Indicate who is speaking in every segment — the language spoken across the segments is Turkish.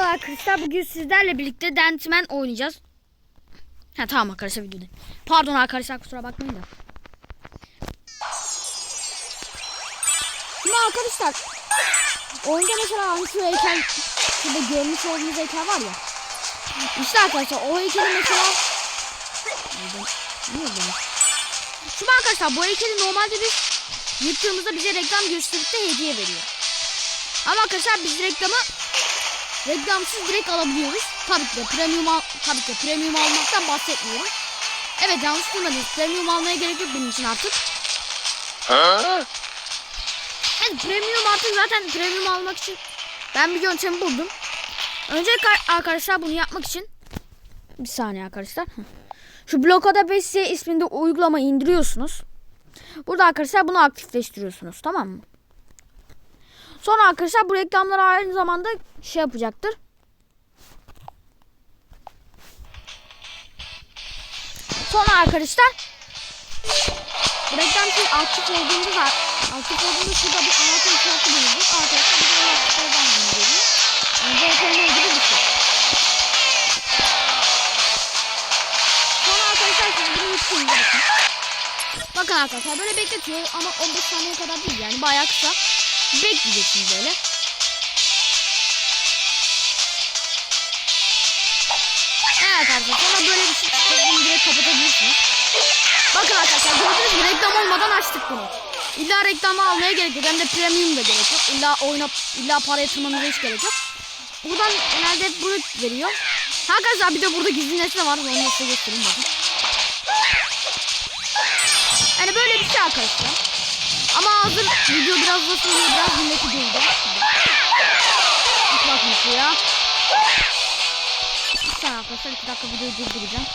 Speaker 1: arkadaşlar bugün sizlerle birlikte Dentman oynayacağız. Ha tamam arkadaşlar videoda. Pardon arkadaşlar kusura bakmayın da. Şimdi arkadaşlar oyunda mesela hani şu heykel şurada görmüş olduğunuz heykel var ya. İşte arkadaşlar o heykeli mesela? Şimdi arkadaşlar bu heykeli normalde biz yıktığımızda bize reklam gösterip de hediye veriyor. Ama arkadaşlar biz reklamı reklamsız direkt alabiliyoruz. Tabii ki de premium al tabii ki de premium almaktan bahsetmiyorum. Evet yanlış duymadınız. Premium almaya gerek yok benim için artık. Evet premium artık zaten premium almak için ben bir yöntemi buldum. Öncelikle arkadaşlar bunu yapmak için bir saniye arkadaşlar. Şu Blokada 5 isminde uygulamayı indiriyorsunuz. Burada arkadaşlar bunu aktifleştiriyorsunuz tamam mı? Sonra arkadaşlar bu reklamlar aynı zamanda şey yapacaktır. Sonra arkadaşlar bu reklam şey aktif olduğunda da aktif olduğunda şurada bir anahtar işareti bulunur. Arkadaşlar bir de anahtar oradan. Yani bu reklamla ilgili bir şey. Sonra arkadaşlar siz bunu yükleyin bakın. Bakın arkadaşlar böyle bekletiyor ama 15 saniye kadar değil yani bayağı kısa. Bekleyeceksiniz böyle. Evet arkadaşlar sonra böyle bir şey. Bunu direkt kapatabilirsiniz. Bakın arkadaşlar gördünüz mü reklam olmadan açtık bunu. İlla reklamı almaya gerek yok. Hem de premium da gerek yok. İlla oyuna illa para yatırmanıza hiç gerek yok. Buradan genelde hep bunu veriyor. Arkadaşlar bir de burada gizli nesne var. Onu size göstereyim bakın. Yani böyle bir şey arkadaşlar. Hazır video biraz uzun oluyor. Biraz milleti değildi. Hiç bakın şuraya. Bir saniye arkadaşlar. iki dakika videoyu durduracağım.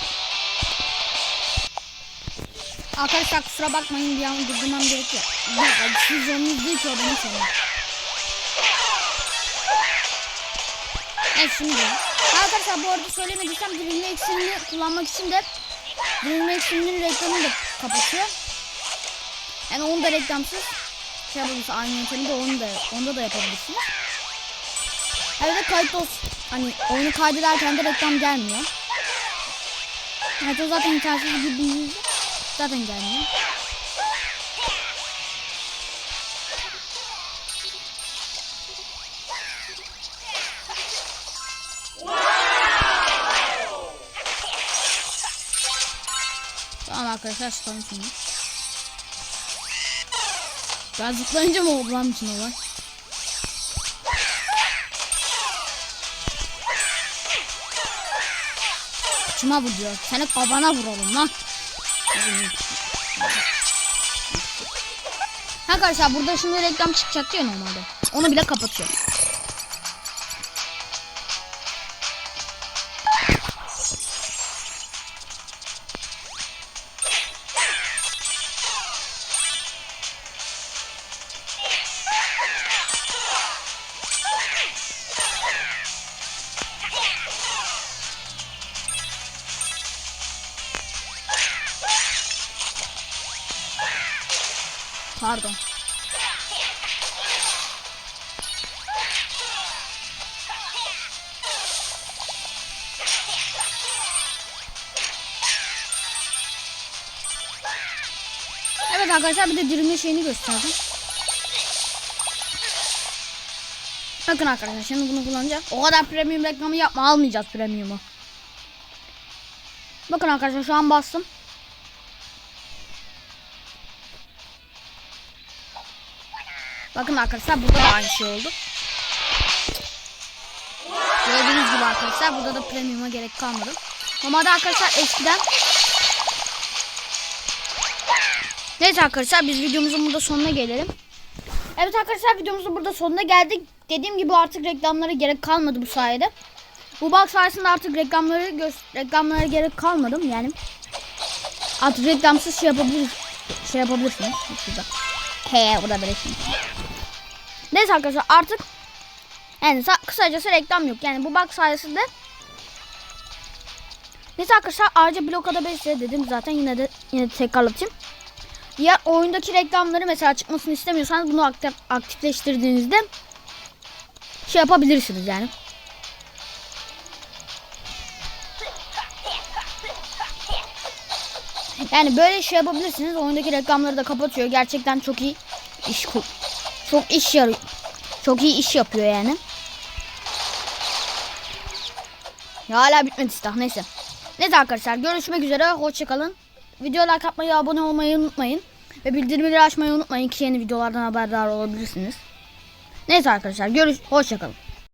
Speaker 1: Arkadaşlar kusura bakmayın bir an durdurmam gerekiyor. Ya siz zorunuz değil ki o benim sorunum. Evet şimdi. Arkadaşlar bu arada söylemediysem eksenini kullanmak için de ekseninin reklamını da kapatıyor. Yani onu da reklamsız şey yapabilirsiniz. Aynı yöntemi de onu da, onda da yapabilirsiniz. Evet kayıt olsun. Hani oyunu kaydederken de reklam gelmiyor. Evet o zaten internetsiz gibi zaten gelmiyor. Tamam arkadaşlar çıkalım şimdi. Ben zıplayınca mı oldu lan bütün olay? Kıçıma vur diyor. Seni kafana vuralım lan. Arkadaşlar burada şimdi reklam çıkacak diyor normalde. Onu bile kapatıyor. Pardon. Evet arkadaşlar bir de dirilme şeyini gösterdim. Bakın arkadaşlar şimdi bunu kullanacağız. O kadar premium reklamı yapma almayacağız premiumu. Bakın arkadaşlar şu an bastım. Bakın arkadaşlar burada da aynı şey oldu. Gördüğünüz gibi arkadaşlar burada da premium'a gerek kalmadı. Normalde arkadaşlar eskiden Neyse arkadaşlar biz videomuzun burada sonuna gelelim. Evet arkadaşlar videomuzun burada sonuna geldik. Dediğim gibi artık reklamlara gerek kalmadı bu sayede. Bu bak sayesinde artık reklamları reklamlara gerek kalmadı yani. Artık reklamsız şey yapabilir şey yapabilirsiniz. Şurada. He o böyle şey. Neyse arkadaşlar artık yani kısacası reklam yok. Yani bu bak sayesinde Neyse arkadaşlar ayrıca blokada 5 dedim zaten yine de yine de tekrarlatayım. Diğer oyundaki reklamları mesela çıkmasını istemiyorsanız bunu aktif, aktifleştirdiğinizde şey yapabilirsiniz yani. Yani böyle şey yapabilirsiniz. Oyundaki reklamları da kapatıyor. Gerçekten çok iyi iş çok iş yarıyor. Çok iyi iş yapıyor yani. Ya hala bitmedi silah neyse. Neyse arkadaşlar görüşmek üzere. Hoşçakalın. Videolar katmayı, abone olmayı unutmayın. Ve bildirimleri açmayı unutmayın ki yeni videolardan haberdar olabilirsiniz. Neyse arkadaşlar görüş hoşçakalın.